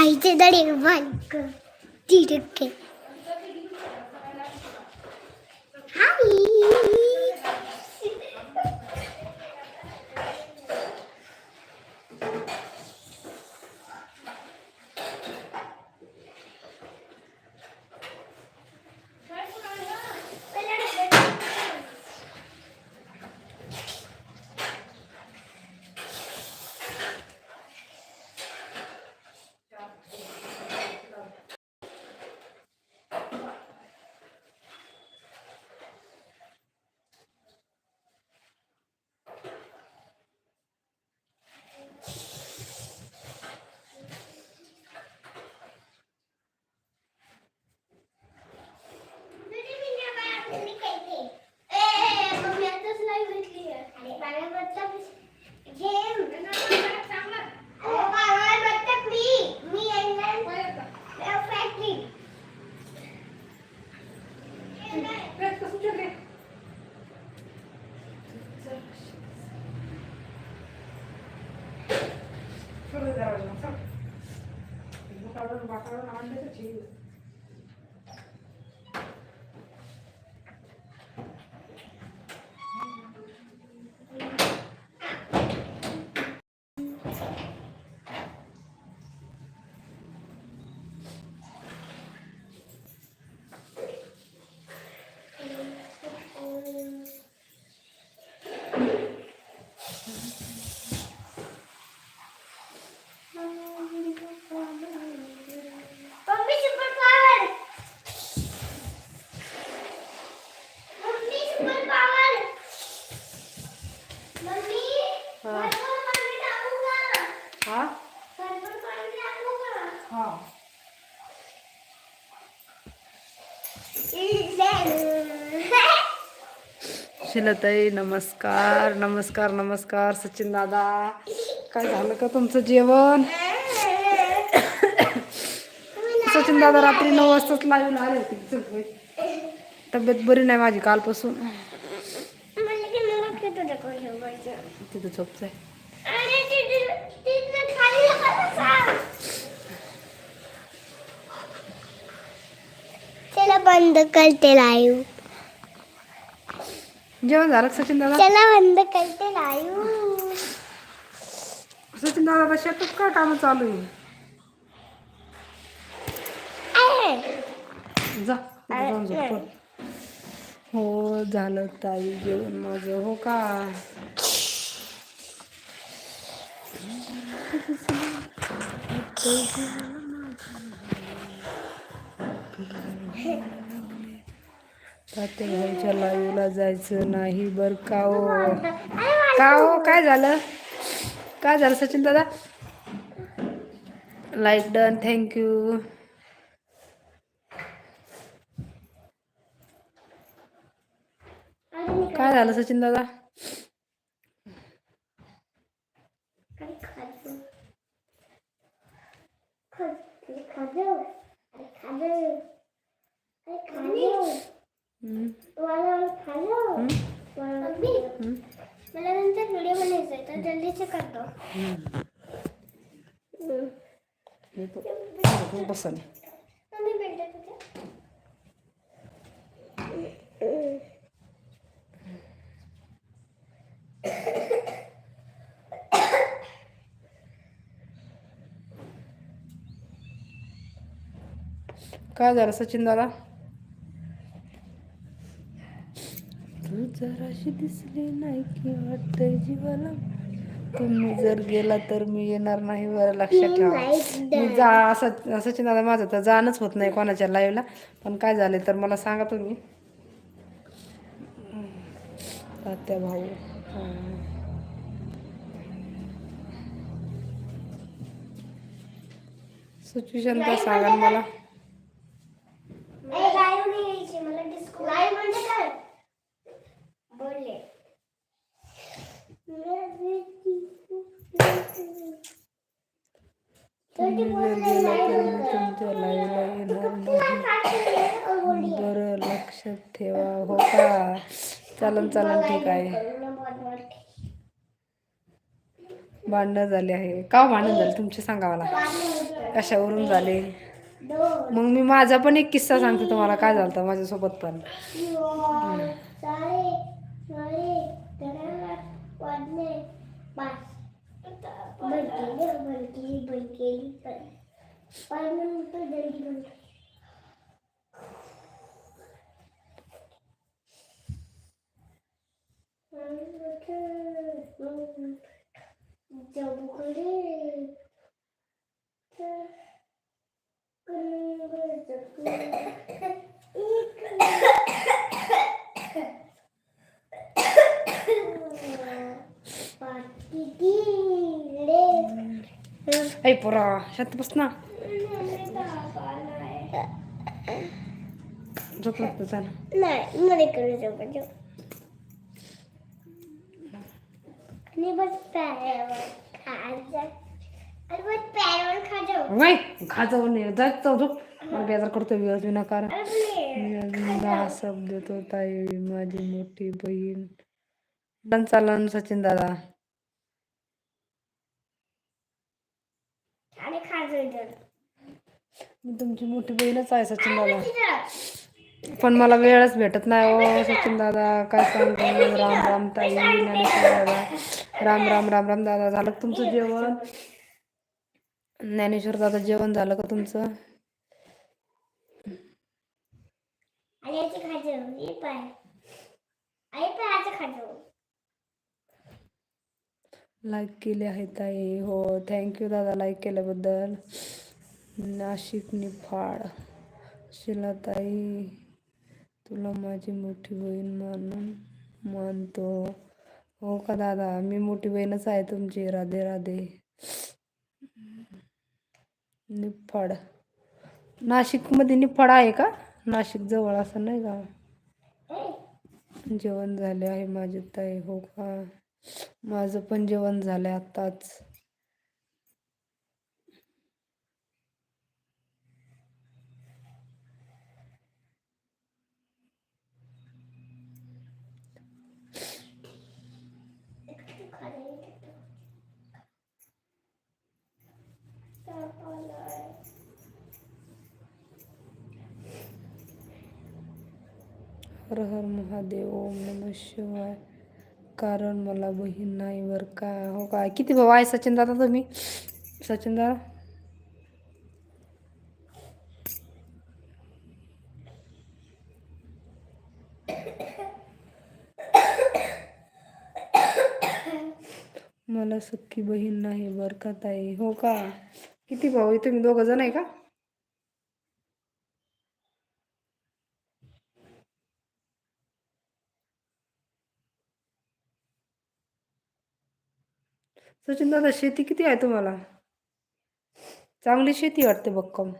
आईचे दडे बालक ती Yeah. शिलताई नमस्कार नमस्कार नमस्कार सचिन दादा. काय झालं का तुमचं जेवण? सचिन दादा रात्री नऊ वाजताच लाईव्ह आले होते तब्येत बरी नाही माझी कालपासून. तिथं झोपचंय अरे तिथे तिथे खाली नका बसा. चला बंद करते लाईव्ह जेवण झालं का सचिन दादा? चला बंद करते लाईव्ह सचिन दादा शेतात काय कामं चालू आहे? जा तिथं जाऊन झोप. पड. हो झालं ताई जेवण माझं. हो का? भाईच्या लाईव्हला जायचं नाही बर का हो? का हो? काय झालं? काय झालं सचिन दादा? लाईक डन थँक्यू काय झालं सचिन दादा? हम्म, हम्म, मला नंतर व्हिडिओ बनायचा आहे तर जल्दीच करतो येतो. काय झालं सचिन दादा तू जराशी दिसली नाही की वाटतंय जीवाला. तुम्ही जर गेला तर मी येणार नाही बरं लक्षात ठेवा. मी जा असं सचिन दादा माझं तर जाणंच होत नाही कोणाच्या लाईव्हला पण काय झालं तर मला सांगा तुम्ही. तात्या भाऊ. सिच्युएशन तर सांगा मला लाईव्ह नाही यायची मला डिस्को लाईव्ह म्हणजे काय बोलले. तुमच्या लाईव्हला येणार नाही बरं लक्षात ठेवा हो का? चालन चालन ठीक आहे. भांडणं झाले आहे. का भांडण झाले? तुमचे सांगा मला कशावरून झाले? मग मी माझा पण एक किस्सा सांगते तुम्हाला. काय झालं माझ्यासोबत पण? बंद केली बंद केली बंद केली पाच मिनिटं जल्दी बंद केली. ऐ पोरा शांत बस ना झोप लागतं चाल नाही मला करू शकतो आणि बस पॅरवर खायचं आणि बस पॅरवर खायचं वय खाजावर नाही जात जाऊ झोप मला बेजार करतो विवाज अरे दहा शब्द देतो ताई माझी मोठी बहीण चालन सचिन दादा आणि मी तुमची मोठी बहीणच आहे सचिन दादा. पण मला वेळच भेटत नाही हो सचिन दादा. काय सांगू? राम राम ताई ज्ञानेश्वर दादा. राम राम राम राम दादा. झालं तुमचं जेवण? ज्ञानेश्वर दादा जेवण झालं का तुमचं? आणि लाईक केले आहे ताई. हो थँक्यू दादा लाईक केल्याबद्दल. नाशिक निफाड शिलाताई तुला माझी मोठी बहीण मानून मानतो. हो का दादा? मी मोठी बहीणच आहे तुमची. राधे राधे. निफाड. नाशिकमध्ये निफाड आहे का? नाशिक जवळ असं नाही का? जेवण झाले आहे माझे ताई. हो का? माझं पण जेवण झालं आत्ताच. हर हर महादेव ओम नम शिवाय. कारण मला बहीण नाही बर का? हो का? किती भाऊ आहे सचिन दादा तुम्ही? सचिन दादा? मला सख्खी बहीण नाही बर का ताई? हो का? किती भाऊ आहे? तुम्ही दोघं जण आहे का? सचिन दादा शेती किती आहे तुम्हाला? चांगली शेती वाटते बक्कम.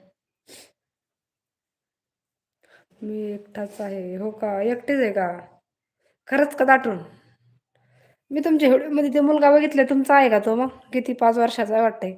मी एकटाच आहे. हो का? एकटेच आहे का? खरंच का दाटून? मी तुमच्या व्हिडिओमध्ये ते मुलगा बघितला तुमचा आहे का तो मग? किती पाच वर्षाचा आहे वाटतंय.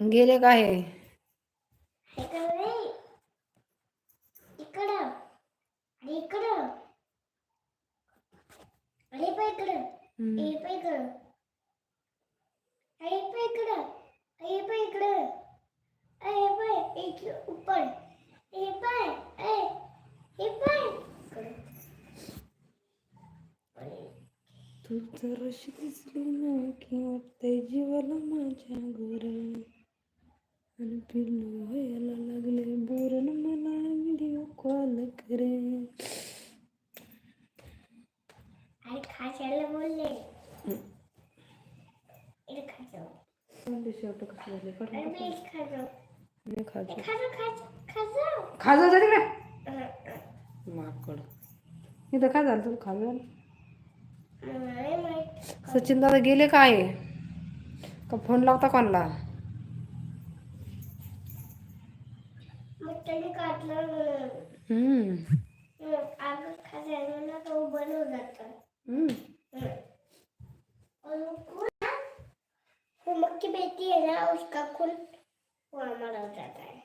गेले काय हे हे का नाही? इकडं हम्म. हे पाय इकडं हे पाय इकडं हे पाय इकडं हे पाय एक ऊपर हे पाय ए हे पाय इकडं. तू जराशी दिसली नाही की वाटतंय जीवाला माझ्या गोर आणि पिल्लू व्हायला लागले बोरण मला व्हिडिओ कॉल करे. खायला बोलले. शेवट कसं झाले? खाजो. खाजो. जा तिकडे. माकड इथं काय झालं तुला खाजो? सचिन दादा गेले काय? का फोन लावता कोणला? बंद हो बेटी ना उसका खून वो हमारा हो जाता है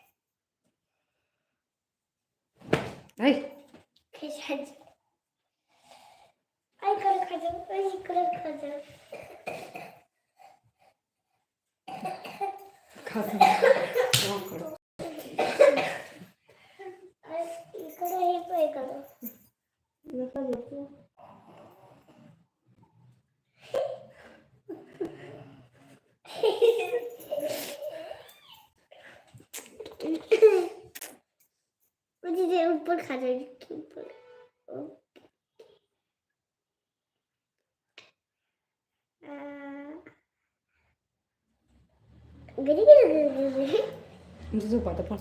खिसाच आई कर खा जाओ झोप आता पण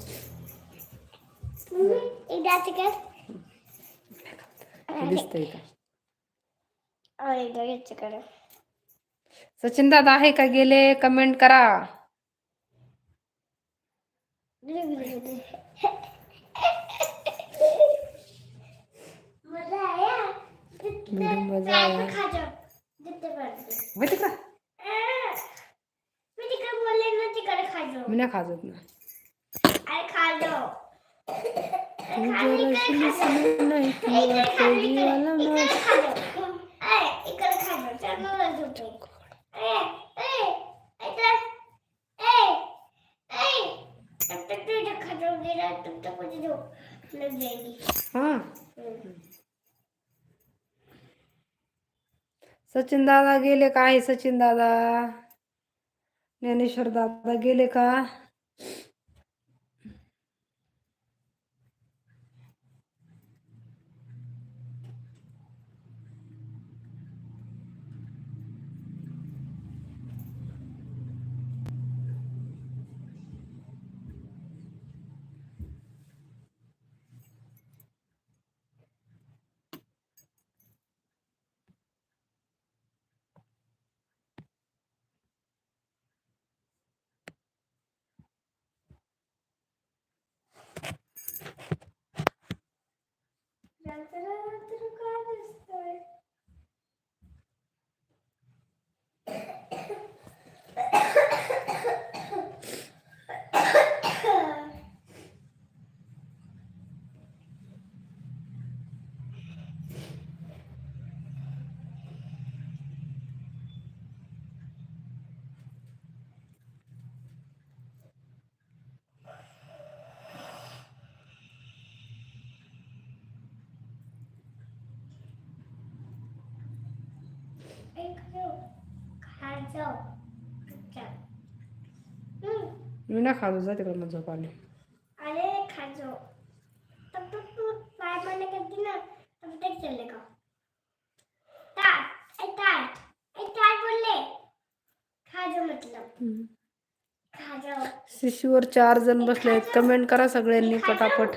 दिसतंय का सचिन दादा आहे का गेले कमेंट करा। मज़ा आया। मज़ा आया। मी नाही खाजत ना. हा. सचिन दादा गेले का आहे? सचिन दादा. ज्ञानेश्वर दादा गेले का रात्र रात्र नाही खाजो जा तिकडे मग झोप आली. अरे खा जाओ तब तक तू बाय मारने करती ना तब तक चलेगा टाट ए टाट ए टाट बोल ले खा जाओ मतलब खा जाओ शिशूवर चार जण बसले आहेत. कमेंट करा सगळ्यांनी पटापट.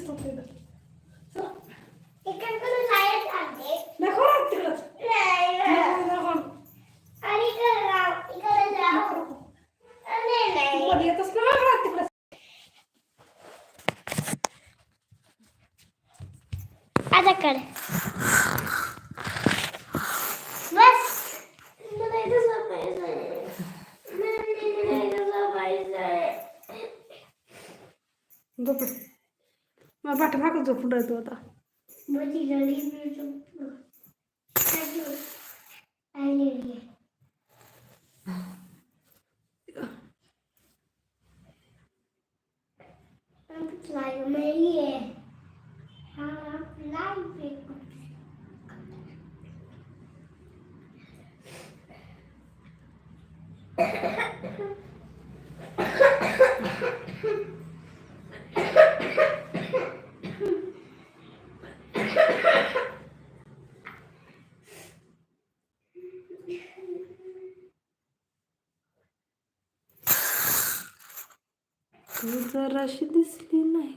estou estão. झोपून राहतो आता माझी गाडी मी झोपलो. काय करू? काय नाही. Like me. Like me. तू जराशी दिसली नाही.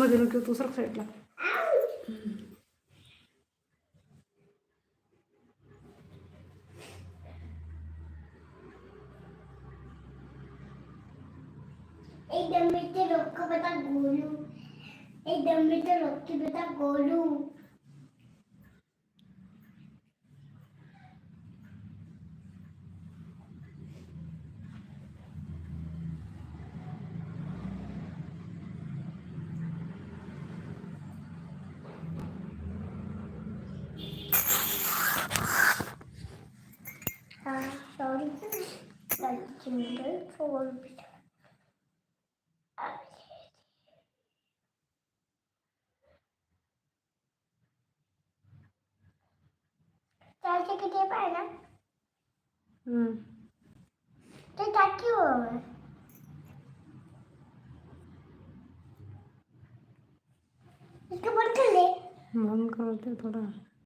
मध्ये नको तू सरक साईडला एकदम मिठे लोक बता गोलू एकदम मिठे लोक बता गोलू फोर चारशे किती पाहिजे हम्म. ते टाकी वर इसको बंद कर ले म्हणून करते थोडा